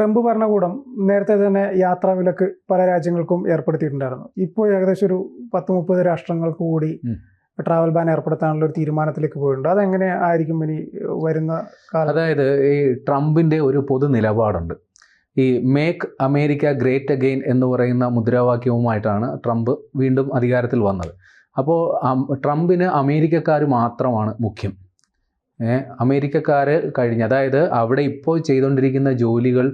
Trump ഭരണകൂടം നേരത്തെ തന്നെ യാത്രാ വിലക്ക് പല രാജ്യങ്ങൾക്കും ഏർപ്പെടുത്തിയിട്ടുണ്ടായിരുന്നു. ഇപ്പോൾ ഏകദേശം ഒരു പത്ത് മുപ്പത് രാഷ്ട്രങ്ങൾക്ക് കൂടി ട്രാവൽ ബാൻ ഏർപ്പെടുത്താനുള്ള ഒരു തീരുമാനത്തിലേക്ക് പോയിട്ടുണ്ട്. അതെങ്ങനെ ആയിരിക്കും ഇനി വരുന്ന കാലം? അതായത് ഈ ട്രംപിന്റെ ഒരു പൊതു നിലപാടുണ്ട്. ഈ മേക്ക് അമേരിക്ക ഗ്രേറ്റ് അഗെയിൻ എന്ന് പറയുന്ന മുദ്രാവാക്യവുമായിട്ടാണ് ട്രംപ് വീണ്ടും അധികാരത്തിൽ വന്നത്. അപ്പോൾ ട്രംപിന് അമേരിക്കക്കാർ മാത്രമാണ് മുഖ്യം. അമേരിക്കക്കാർ കഴിഞ്ഞ് അതായത് അവിടെ ഇപ്പോൾ ചെയ്തുകൊണ്ടിരിക്കുന്ന ജോലികൾ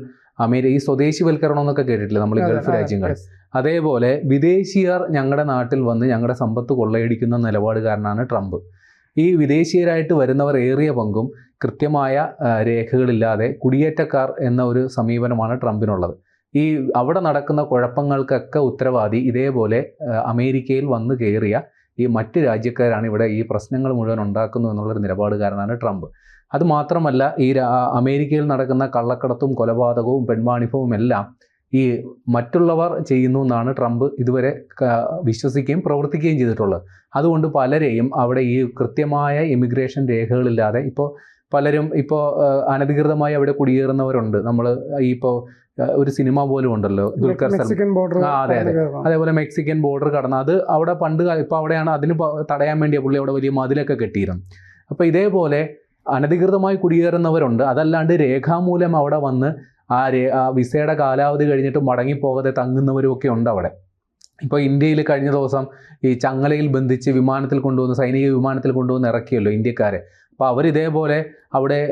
അമേരിക്ക ഈ സ്വദേശിവൽക്കരണം എന്നൊക്കെ കേട്ടിട്ടില്ല നമ്മൾ ഗൾഫ് രാജ്യങ്ങൾ? അതേപോലെ വിദേശീയർ ഞങ്ങളുടെ നാട്ടിൽ വന്ന് ഞങ്ങളുടെ സമ്പത്ത് കൊള്ളയടിക്കുന്ന നിലപാട് കാരണമാണ് ട്രംപ്. ഈ വിദേശീയരായിട്ട് വരുന്നവർ ഏറിയ പങ്കും കൃത്യമായ രേഖകളില്ലാതെ കുടിയേറ്റക്കാർ എന്ന ഒരു സമീപനമാണ് ട്രംപിനുള്ളത്. ഈ അവിടെ നടക്കുന്ന കുഴപ്പങ്ങൾക്കൊക്കെ ഉത്തരവാദി ഇതേപോലെ അമേരിക്കയിൽ വന്ന് കയറിയ ഈ മറ്റ് രാജ്യക്കാരാണ് ഇവിടെ ഈ പ്രശ്നങ്ങൾ മുഴുവൻ ഉണ്ടാക്കുന്നു എന്നുള്ളൊരു നിലപാടുകാരനാണ് ട്രംപ്. അത് മാത്രമല്ല ഈ അമേരിക്കയിൽ നടക്കുന്ന കള്ളക്കടത്തും കൊലപാതകവും പെൺവാണിഭവും എല്ലാം ഈ മറ്റുള്ളവർ ചെയ്യുന്നു എന്നാണ് ട്രംപ് ഇതുവരെ വിശ്വസിക്കുകയും പ്രവർത്തിക്കുകയും ചെയ്തിട്ടുള്ളത്. അതുകൊണ്ട് പലരെയും അവിടെ ഈ കൃത്യമായ ഇമിഗ്രേഷൻ രേഖകളില്ലാതെ ഇപ്പോൾ പലരും ഇപ്പോൾ അനധികൃതമായി അവിടെ കുടിയേറുന്നവരുണ്ട്. നമ്മൾ ഈ ഇപ്പോൾ ഒരു സിനിമ പോലും ഉണ്ടല്ലോ ദുൽഖർ സൽമാൻ. അതെ, അതെ. അതേപോലെ മെക്സിക്കൻ ബോർഡർ കടന്ന് അത് അവിടെ പണ്ട് ഇപ്പോൾ അവിടെയാണ് അതിന് തടയാൻ വേണ്ടിയ പുള്ളി അവിടെ വലിയ മതിലൊക്കെ കെട്ടിയിരുന്നു. അപ്പോൾ ഇതേപോലെ അനധികൃതമായി കുടിയേറുന്നവരുണ്ട്. അതല്ലാണ്ട് രേഖാമൂലം അവിടെ വന്ന് ആ രേ ആ വിസയുടെ കാലാവധി കഴിഞ്ഞിട്ട് മടങ്ങിപ്പോകാതെ തങ്ങുന്നവരും ഒക്കെ ഉണ്ട് അവിടെ. ഇപ്പോൾ ഇന്ത്യയിൽ കഴിഞ്ഞ ദിവസം ഈ ചങ്ങലയിൽ ബന്ധിച്ച് വിമാനത്തിൽ കൊണ്ടുവന്ന് സൈനിക വിമാനത്തിൽ കൊണ്ടുവന്ന് ഇറക്കിയല്ലോ ഇന്ത്യക്കാരെ. അപ്പോൾ അവർ ഇതേപോലെ അവിടെ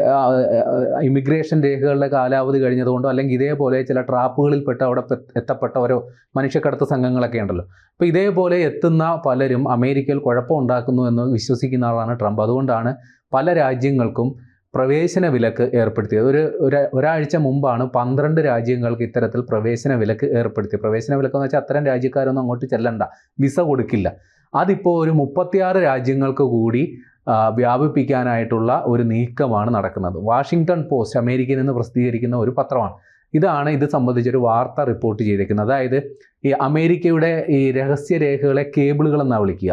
ഇമിഗ്രേഷൻ രേഖകളുടെ കാലാവധി കഴിഞ്ഞതുകൊണ്ടോ അല്ലെങ്കിൽ ഇതേപോലെ ചില ട്രാപ്പുകളിൽപ്പെട്ട് അവിടെ എത്തപ്പെട്ട എത്തപ്പെട്ടവരോ മനുഷ്യക്കടത്ത് സംഘങ്ങളൊക്കെ ഉണ്ടല്ലോ. അപ്പോൾ ഇതേപോലെ എത്തുന്ന പലരും അമേരിക്കയിൽ കുഴപ്പമുണ്ടാക്കുന്നു എന്ന് വിശ്വസിക്കുന്ന ആളാണ് ട്രംപ്. അതുകൊണ്ടാണ് പല രാജ്യങ്ങൾക്കും പ്രവേശന വിലക്ക് ഏർപ്പെടുത്തിയത്. ഒരു ഒരു- ഒരാഴ്ച മുമ്പാണ് പന്ത്രണ്ട് രാജ്യങ്ങൾക്ക് ഇത്തരത്തിൽ പ്രവേശന വിലക്ക് ഏർപ്പെടുത്തി പ്രവേശന വിലക്ക് എന്ന് വെച്ചാൽ അത്തരം രാജ്യക്കാരൊന്നും അങ്ങോട്ട് ചെല്ലണ്ട വിസ കൊടുക്കില്ല. അതിപ്പോൾ ഒരു മുപ്പത്തിയാറ് രാജ്യങ്ങൾക്ക് കൂടി വ്യാപിപ്പിക്കാനായിട്ടുള്ള ഒരു നീക്കമാണ് നടക്കുന്നത്. വാഷിങ്ടൺ പോസ്റ്റ് അമേരിക്കയിൽ നിന്ന് പ്രസിദ്ധീകരിക്കുന്ന ഒരു പത്രമാണ്. ഇതാണ് ഇത് സംബന്ധിച്ചൊരു വാർത്ത റിപ്പോർട്ട് ചെയ്തിരിക്കുന്നത്. അതായത് ഈ അമേരിക്കയുടെ ഈ രഹസ്യ രേഖകളെ കേബിളുകൾ എന്നാണ് വിളിക്കുക.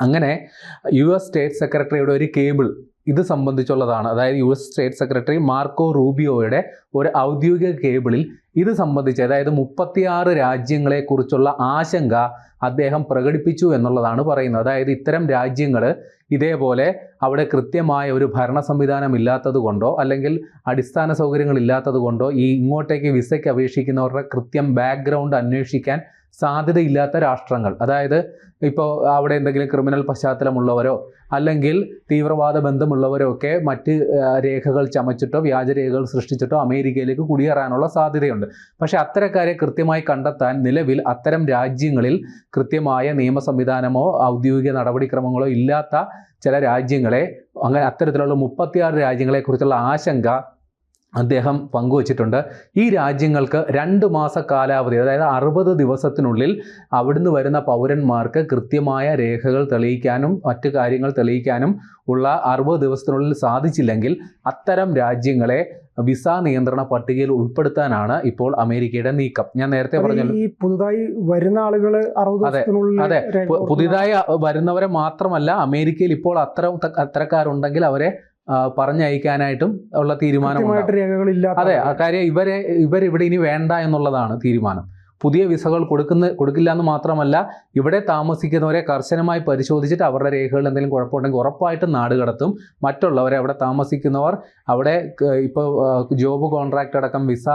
അങ്ങനെ യു എസ് സ്റ്റേറ്റ് സെക്രട്ടറിയുടെ ഒരു കേബിൾ ഇത് സംബന്ധിച്ചുള്ളതാണ്. അതായത് U S state secretary Marco റൂബിയോയുടെ ഒരു ഔദ്യോഗിക കേബിളിൽ ഇത് സംബന്ധിച്ച് അതായത് മുപ്പത്തിയാറ് രാജ്യങ്ങളെക്കുറിച്ചുള്ള ആശങ്ക അദ്ദേഹം പ്രകടിപ്പിച്ചു എന്നുള്ളതാണ് പറയുന്നത്. അതായത് ഇത്തരം രാജ്യങ്ങൾ ഇതേപോലെ അവിടെ കൃത്യമായ ഒരു ഭരണ സംവിധാനം ഇല്ലാത്തത് കൊണ്ടോ അല്ലെങ്കിൽ അടിസ്ഥാന സൗകര്യങ്ങൾ ഇല്ലാത്തത് കൊണ്ടോ ഈ ഇങ്ങോട്ടേക്ക് വിസയ്ക്ക് അപേക്ഷിക്കുന്നവരുടെ കൃത്യം ബാക്ക്ഗ്രൗണ്ട് അന്വേഷിക്കാൻ സാധ്യതയില്ലാത്ത രാഷ്ട്രങ്ങൾ. അതായത് ഇപ്പോൾ അവിടെ എന്തെങ്കിലും ക്രിമിനൽ പശ്ചാത്തലമുള്ളവരോ അല്ലെങ്കിൽ തീവ്രവാദ ബന്ധമുള്ളവരോ ഒക്കെ മറ്റ് രേഖകൾ ചമച്ചിട്ടോ വ്യാജരേഖകൾ സൃഷ്ടിച്ചിട്ടോ അമേരിക്കയിലേക്ക് കുടിയേറാനുള്ള സാധ്യതയുണ്ട്. പക്ഷേ അത്തരക്കാരെ കൃത്യമായി കണ്ടെത്താൻ നിലവിൽ അത്തരം രാജ്യങ്ങളിൽ കൃത്യമായ നിയമ സംവിധാനമോ ഔദ്യോഗിക നടപടിക്രമങ്ങളോ ഇല്ലാത്ത ചില രാജ്യങ്ങളെ അങ്ങനെ അത്തരത്തിലുള്ള മുപ്പത്തിയാറ് രാജ്യങ്ങളെക്കുറിച്ചുള്ള ആശങ്ക അദ്ദേഹം പങ്കുവച്ചിട്ടുണ്ട്. ഈ രാജ്യങ്ങൾക്ക് രണ്ട് മാസ കാലാവധി അതായത് അറുപത് ദിവസത്തിനുള്ളിൽ അവിടുന്ന് വരുന്ന പൗരന്മാർക്ക് കൃത്യമായ രേഖകൾ തെളിയിക്കാനും മറ്റു കാര്യങ്ങൾ തെളിയിക്കാനും ഉള്ള അറുപത് ദിവസത്തിനുള്ളിൽ സാധിച്ചില്ലെങ്കിൽ അത്തരം രാജ്യങ്ങളെ വിസ നിയന്ത്രണ പട്ടികയിൽ ഉൾപ്പെടുത്താനാണ് ഇപ്പോൾ അമേരിക്കയുടെ നീക്കം. ഞാൻ നേരത്തെ പറഞ്ഞല്ലോ. ഈ പുതുതായി വരുന്ന ആളുകൾ അതെ, അതെ. പുതിയതായി വരുന്നവരെ മാത്രമല്ല അമേരിക്കയിൽ ഇപ്പോൾ അത്തരം അത്തരക്കാരുണ്ടെങ്കിൽ അവരെ പറഞ്ഞയക്കാനായിട്ടും ഉള്ള തീരുമാനം അതെ ആ കാര്യം ഇവരെ ഇവരിവിടെ ഇനി വേണ്ട എന്നുള്ളതാണ് തീരുമാനം. പുതിയ വിസകൾ കൊടുക്കുന്ന കൊടുക്കില്ല എന്ന് മാത്രമല്ല ഇവിടെ താമസിക്കുന്നവരെ കർശനമായി പരിശോധിച്ചിട്ട് അവരുടെ രേഖകൾ എന്തെങ്കിലും കുഴപ്പമുണ്ടെങ്കിൽ ഉറപ്പായിട്ടും നാട് കടത്തും. മറ്റുള്ളവരെ അവിടെ താമസിക്കുന്നവർ അവിടെ ഇപ്പോൾ ജോബ് കോൺട്രാക്റ്റ് അടക്കം വിസ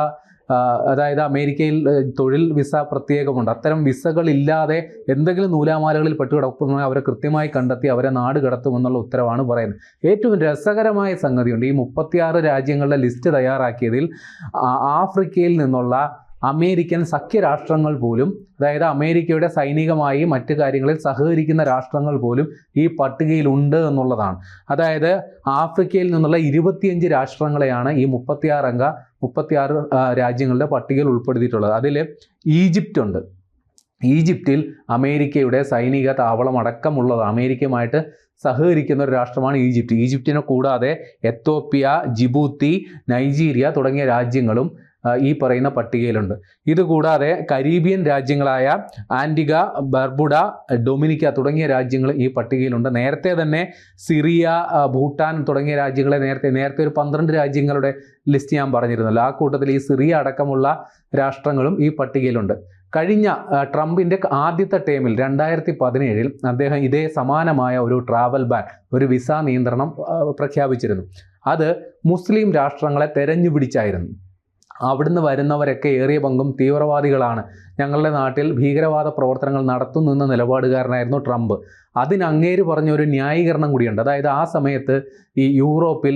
അതായത് അമേരിക്കയിൽ തൊഴിൽ വിസ പ്രത്യേകമുണ്ട്. അത്തരം വിസകളില്ലാതെ എന്തെങ്കിലും നൂലാമാലകളിൽ പെട്ടുകിടക്കുന്ന അവരെ കൃത്യമായി കണ്ടെത്തി അവരെ നാട് കടത്തുമെന്നുള്ള ഉത്തരവാണ് പറയുന്നത്. ഏറ്റവും രസകരമായ സംഗതിയുണ്ട് ഈ മുപ്പത്തിയാറ് രാജ്യങ്ങളുടെ ലിസ്റ്റ് തയ്യാറാക്കിയതിൽ ആഫ്രിക്കയിൽ നിന്നുള്ള അമേരിക്കൻ സഖ്യരാഷ്ട്രങ്ങൾ പോലും അതായത് അമേരിക്കയുടെ സൈനികമായി മറ്റു കാര്യങ്ങളിൽ സഹകരിക്കുന്ന രാഷ്ട്രങ്ങൾ പോലും ഈ പട്ടികയിൽ ഉണ്ട് എന്നുള്ളതാണ്. അതായത് ആഫ്രിക്കയിൽ നിന്നുള്ള ഇരുപത്തിയഞ്ച് രാഷ്ട്രങ്ങളെയാണ് ഈ മുപ്പത്തിയാറ് അംഗ മുപ്പത്തിയാറ് രാജ്യങ്ങളുടെ പട്ടികയിൽ ഉൾപ്പെടുത്തിയിട്ടുള്ളത്. അതിൽ ഈജിപ്റ്റ് ഉണ്ട്. ഈജിപ്തിൽ അമേരിക്കയുടെ സൈനിക താവളം അടക്കമുള്ളത് അമേരിക്കയുമായിട്ട് സഹകരിക്കുന്ന ഒരു രാഷ്ട്രമാണ് ഈജിപ്റ്റ്. ഈജിപ്തിനെ കൂടാതെ എത്തോപ്യ ജിബൂത്തി നൈജീരിയ തുടങ്ങിയ രാജ്യങ്ങളും ഈ പറയുന്ന പട്ടികയിലുണ്ട്. ഇതുകൂടാതെ കരീബിയൻ രാജ്യങ്ങളായ ആന്റിഗ ബർബുഡ ഡൊമിനിക്ക തുടങ്ങിയ രാജ്യങ്ങൾ ഈ പട്ടികയിലുണ്ട്. നേരത്തെ തന്നെ സിറിയ ഭൂട്ടാൻ തുടങ്ങിയ രാജ്യങ്ങളെ നേരത്തെ നേരത്തെ ഒരു പന്ത്രണ്ട് രാജ്യങ്ങളുടെ ലിസ്റ്റ് ഞാൻ പറഞ്ഞിരുന്നല്ലോ. ആ കൂട്ടത്തിൽ ഈ സിറിയ അടക്കമുള്ള രാഷ്ട്രങ്ങളും ഈ പട്ടികയിലുണ്ട്. കഴിഞ്ഞ ട്രംപിന്റെ ആദ്യത്തെ ടേമിൽ രണ്ടായിരത്തി പതിനേഴിൽ അദ്ദേഹം ഇതേ സമാനമായ ഒരു ട്രാവൽ ബാൻ ഒരു വിസ നിയന്ത്രണം പ്രഖ്യാപിച്ചിരുന്നു. അത് മുസ്ലിം രാഷ്ട്രങ്ങളെ തെരഞ്ഞു പിടിച്ചായിരുന്നു അവിടുന്ന് വരുന്നവരൊക്കെ ഏറിയ പങ്കും തീവ്രവാദികളാണ്. ഞങ്ങളുടെ നാട്ടിൽ ഭീകരവാദ പ്രവർത്തനങ്ങൾ നടത്തുന്നു എന്ന നിലപാടുകാരനായിരുന്നു ട്രംപ്. അതിന് അങ്ങേര് പറഞ്ഞ ഒരു ന്യായീകരണം കൂടിയുണ്ട്. അതായത് ആ സമയത്ത് ഈ യൂറോപ്പിൽ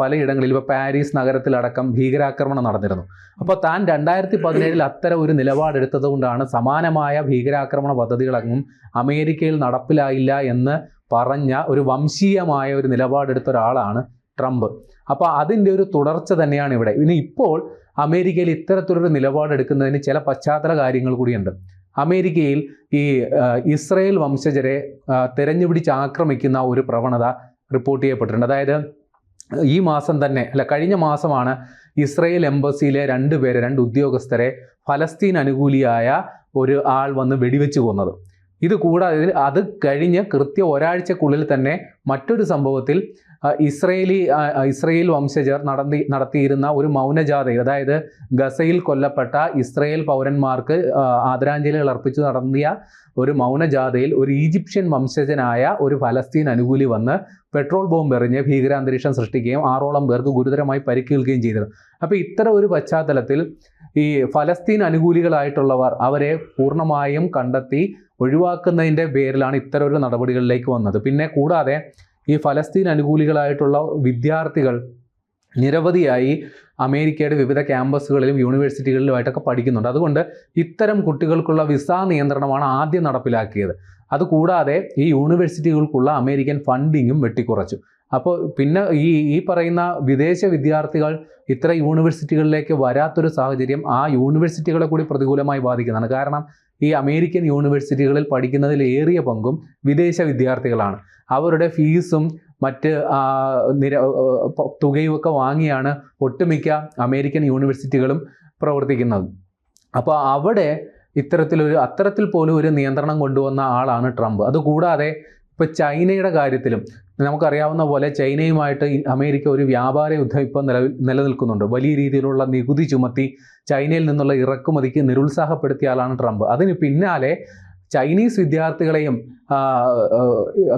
പലയിടങ്ങളിൽ ഇപ്പോൾ പാരീസ് നഗരത്തിലടക്കം ഭീകരാക്രമണം നടന്നിരുന്നു. അപ്പോൾ താൻ രണ്ടായിരത്തി പതിനേഴിൽ അത്തരം ഒരു നിലപാടെടുത്തത് കൊണ്ടാണ് സമാനമായ ഭീകരാക്രമണ പദ്ധതികളൊന്നും അമേരിക്കയിൽ നടപ്പിലായില്ല എന്ന് പറഞ്ഞ ഒരു വംശീയമായ ഒരു നിലപാടെടുത്ത ഒരാളാണ് ട്രംപ്. അപ്പോൾ അതിന്റെ ഒരു തുടർച്ച തന്നെയാണ് ഇവിടെ. ഇനി ഇപ്പോൾ അമേരിക്കയിൽ ഇത്തരത്തിലൊരു നിലപാടെടുക്കുന്നതിന് ചില പശ്ചാത്തല കാര്യങ്ങൾ കൂടിയുണ്ട്. അമേരിക്കയിൽ ഈ ഇസ്രയേൽ വംശജരെ തെരഞ്ഞുപിടിച്ച് ആക്രമിക്കുന്ന ഒരു പ്രവണത റിപ്പോർട്ട് ചെയ്യപ്പെട്ടിട്ടുണ്ട്. അതായത് ഈ മാസം തന്നെ അല്ല കഴിഞ്ഞ മാസമാണ് ഇസ്രയേൽ എംബസിയിലെ രണ്ട് പേരെ രണ്ട് ഉദ്യോഗസ്ഥരെ ഫലസ്തീൻ അനുകൂലിയായ ഒരു ആൾ വന്ന് വെടിവെച്ച് കൊന്നത്. ഇത് കൂടാതെ അത് കഴിഞ്ഞ് കൃത്യ ഒരാഴ്ചക്കുള്ളിൽ തന്നെ മറ്റൊരു സംഭവത്തിൽ ഇസ്രയേലി ഇസ്രയേൽ വംശജർ നടത്തി നടത്തിയിരുന്ന ഒരു മൗനജാഥയിൽ അതായത് ഗസയിൽ കൊല്ലപ്പെട്ട ഇസ്രയേൽ പൗരന്മാർക്ക് ആദരാഞ്ജലികൾ അർപ്പിച്ചു നടത്തിയ ഒരു മൗനജാഥയിൽ ഒരു ഈജിപ്ഷ്യൻ വംശജനായ ഒരു ഫലസ്തീൻ അനുകൂലി വന്ന് പെട്രോൾ ബോംബ് എറിഞ്ഞ് ഭീകരാന്തരീക്ഷം സൃഷ്ടിക്കുകയും ആറോളം പേർക്ക് ഗുരുതരമായി പരിക്കേൽക്കുകയും ചെയ്തിരുന്നു. അപ്പോൾ ഇത്തരം ഒരു പശ്ചാത്തലത്തിൽ ഈ ഫലസ്തീൻ അനുകൂലികളായിട്ടുള്ളവർ അവരെ പൂർണമായും കണ്ടെത്തി ഒഴിവാക്കുന്നതിന്റെ പേരിലാണ് ഇത്തരം ഒരു നടപടികളിലേക്ക് വന്നത്. പിന്നെ കൂടാതെ ഈ ഫലസ്തീൻ അനുകൂലികളായിട്ടുള്ള വിദ്യാർത്ഥികൾ നിരവധിയായി അമേരിക്കയുടെ വിവിധ ക്യാമ്പസുകളിലും യൂണിവേഴ്സിറ്റികളിലുമായിട്ടൊക്കെ പഠിക്കുന്നുണ്ട്. അതുകൊണ്ട് ഇത്തരം കുട്ടികൾക്കുള്ള വിസ നിയന്ത്രണമാണ് ആദ്യം നടപ്പിലാക്കിയത്. അതുകൂടാതെ ഈ യൂണിവേഴ്സിറ്റികൾക്കുള്ള അമേരിക്കൻ ഫണ്ടിങ്ങും വെട്ടിക്കുറച്ചു. അപ്പോൾ പിന്നെ ഈ ഈ പറയുന്ന വിദേശ വിദ്യാർത്ഥികൾ ഇത്ര യൂണിവേഴ്സിറ്റികളിലേക്ക് വരാത്തൊരു സാഹചര്യം ആ യൂണിവേഴ്സിറ്റികളെ കൂടി പ്രതികൂലമായി ബാധിക്കുന്നതാണ്. കാരണം ഈ അമേരിക്കൻ യൂണിവേഴ്സിറ്റികളിൽ പഠിക്കുന്നതിൽ ഏറിയ പങ്കും വിദേശ വിദ്യാർത്ഥികളാണ്. അവരുടെ ഫീസും മറ്റ് നിര തുകയുമൊക്കെ വാങ്ങിയാണ് ഒട്ടുമിക്ക അമേരിക്കൻ യൂണിവേഴ്സിറ്റികളും പ്രവർത്തിക്കുന്നത്. അപ്പോൾ അവിടെ ഇത്തരത്തിലൊരു അത്തരത്തിൽ പോലും ഒരു നിയന്ത്രണം കൊണ്ടുവന്ന ആളാണ് ട്രംപ്. അതുകൂടാതെ ഇപ്പോൾ ചൈനയുടെ കാര്യത്തിലും നമുക്കറിയാവുന്ന പോലെ ചൈനയുമായിട്ട് അമേരിക്ക ഒരു വ്യാപാര യുദ്ധം ഇപ്പോൾ നിലവിൽ നിലനിൽക്കുന്നുണ്ട്. വലിയ രീതിയിലുള്ള നികുതി ചുമത്തി ചൈനയിൽ നിന്നുള്ള ഇറക്കുമതിക്ക് നിരുത്സാഹപ്പെടുത്തിയ ആളാണ് ട്രംപ്. അതിന് പിന്നാലെ ചൈനീസ് വിദ്യാർത്ഥികളെയും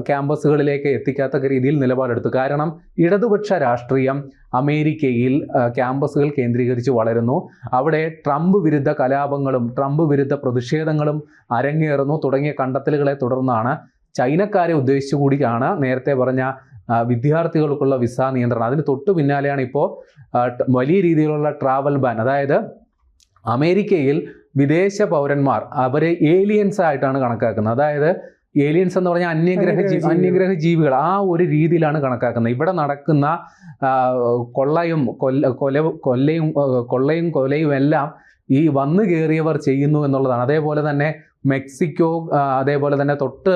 ക്യാമ്പസുകളിലേക്ക് എത്തിക്കാത്ത രീതിയിൽ നിലപാടെടുത്തു. കാരണം ഇടതുപക്ഷ രാഷ്ട്രീയം അമേരിക്കയിൽ ക്യാമ്പസുകൾ കേന്ദ്രീകരിച്ച് വളരുന്നു. അവിടെ ട്രംപ് വിരുദ്ധ കലാപങ്ങളും ട്രംപ് വിരുദ്ധ പ്രതിഷേധങ്ങളും അരങ്ങേറുന്നു. തുടങ്ങിയ കണ്ടെത്തലുകളെ തുടർന്നാണ് ചൈനക്കാരെ ഉദ്ദേശിച്ചു കൂടിയാണ് നേരത്തെ പറഞ്ഞ വിദ്യാർത്ഥികൾക്കുള്ള വിസ നിയന്ത്രണം. അതിന് തൊട്ടു പിന്നാലെയാണ് ഇപ്പോൾ വലിയ രീതിയിലുള്ള ട്രാവൽ ബാൻ അതായത് അമേരിക്കയിൽ വിദേശ പൗരന്മാർ അവരെ ഏലിയൻസ് ആയിട്ടാണ് കണക്കാക്കുന്നത്. അതായത് ഏലിയൻസ് എന്ന് പറഞ്ഞാൽ അന്യഗ്രഹ ജീവി ജീ അന്യഗ്രഹ ജീവികൾ. ആ ഒരു രീതിയിലാണ് കണക്കാക്കുന്നത്. ഇവിടെ നടക്കുന്ന കൊള്ളയും കൊല്ല കൊല കൊല്ലയും കൊള്ളയും കൊലയും എല്ലാം ഈ വന്നു കയറിയവർ ചെയ്യുന്നു എന്നുള്ളതാണ്. അതേപോലെ തന്നെ മെക്സിക്കോ അതേപോലെ തന്നെ തൊട്ട്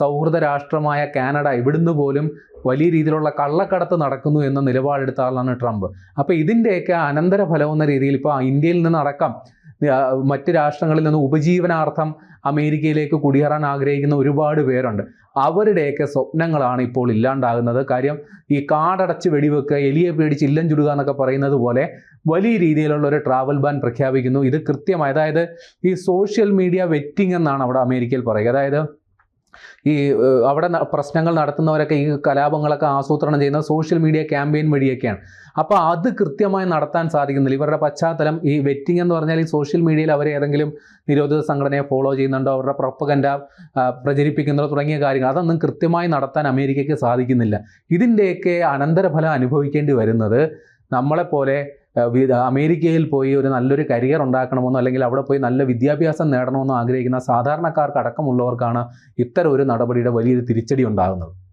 സൗഹൃദ രാഷ്ട്രമായ കാനഡ ഇവിടുന്ന് പോലും വലിയ രീതിയിലുള്ള കള്ളക്കടത്ത് നടക്കുന്നു എന്ന നിലപാടെടുത്ത ആളാണ് ട്രംപ്. അപ്പോൾ ഇതിന്റെയൊക്കെ അനന്തരഫലം എന്ന രീതിയിൽ ഇപ്പോൾ ഇന്ത്യയിൽ നിന്നടക്കം മറ്റ് രാഷ്ട്രങ്ങളിൽ നിന്ന് ഉപജീവനാർത്ഥം അമേരിക്കയിലേക്ക് കുടിയേറാൻ ആഗ്രഹിക്കുന്ന ഒരുപാട് പേരുണ്ട്. അവരുടെയൊക്കെ സ്വപ്നങ്ങളാണ് ഇപ്പോൾ ഇല്ലാണ്ടാകുന്നത്. കാര്യം ഈ കാടടച്ച് വെടിവെക്കുക എലിയെ പേടിച്ച് ഇല്ലം ചുടുക എന്നൊക്കെ പറയുന്നത് പോലെ വലിയ രീതിയിലുള്ള ഒരു ട്രാവൽ ബാൻ പ്രഖ്യാപിക്കുന്നു. ഇത് കൃത്യമായി അതായത് ഈ സോഷ്യൽ മീഡിയ വെറ്റിംഗ് എന്നാണ് അവിടെ അമേരിക്കയിൽ പറയുക. അതായത് ഈ അവിടെ പ്രശ്നങ്ങൾ നടത്തുന്നവരൊക്കെ ഈ കലാപങ്ങളൊക്കെ ആസൂത്രണം ചെയ്യുന്ന സോഷ്യൽ മീഡിയ ക്യാമ്പയിൻ വഴിയൊക്കെയാണ്. അപ്പോൾ അത് കൃത്യമായി നടത്താൻ സാധിക്കുന്നില്ല. ഇവരുടെ പശ്ചാത്തലം ഈ വെറ്റിംഗ് എന്ന് പറഞ്ഞാൽ ഈ സോഷ്യൽ മീഡിയയിൽ അവർ ഏതെങ്കിലും നിരോധിത സംഘടനയെ ഫോളോ ചെയ്യുന്നുണ്ടോ അവരുടെ പ്രൊപ്പകന്റ പ്രചരിപ്പിക്കുന്നതോ തുടങ്ങിയ കാര്യങ്ങൾ അതൊന്നും കൃത്യമായി നടത്താൻ അമേരിക്കയ്ക്ക് സാധിക്കുന്നില്ല. ഇതിന്റെയൊക്കെ അനന്തരഫലം അനുഭവിക്കേണ്ടി വരുന്നത് നമ്മളെപ്പോലെ അമേരിക്കയിൽ പോയി ഒരു നല്ലൊരു കരിയർ ഉണ്ടാക്കണമെന്നോ അല്ലെങ്കിൽ അവിടെ പോയി നല്ല വിദ്യാഭ്യാസം നേടണമെന്നോ ആഗ്രഹിക്കുന്ന സാധാരണക്കാർക്ക് അടക്കമുള്ളവർക്കാണ് ഇത്തരം ഒരു നടപടിയുടെ വലിയൊരു തിരിച്ചടി ഉണ്ടാകുന്നത്.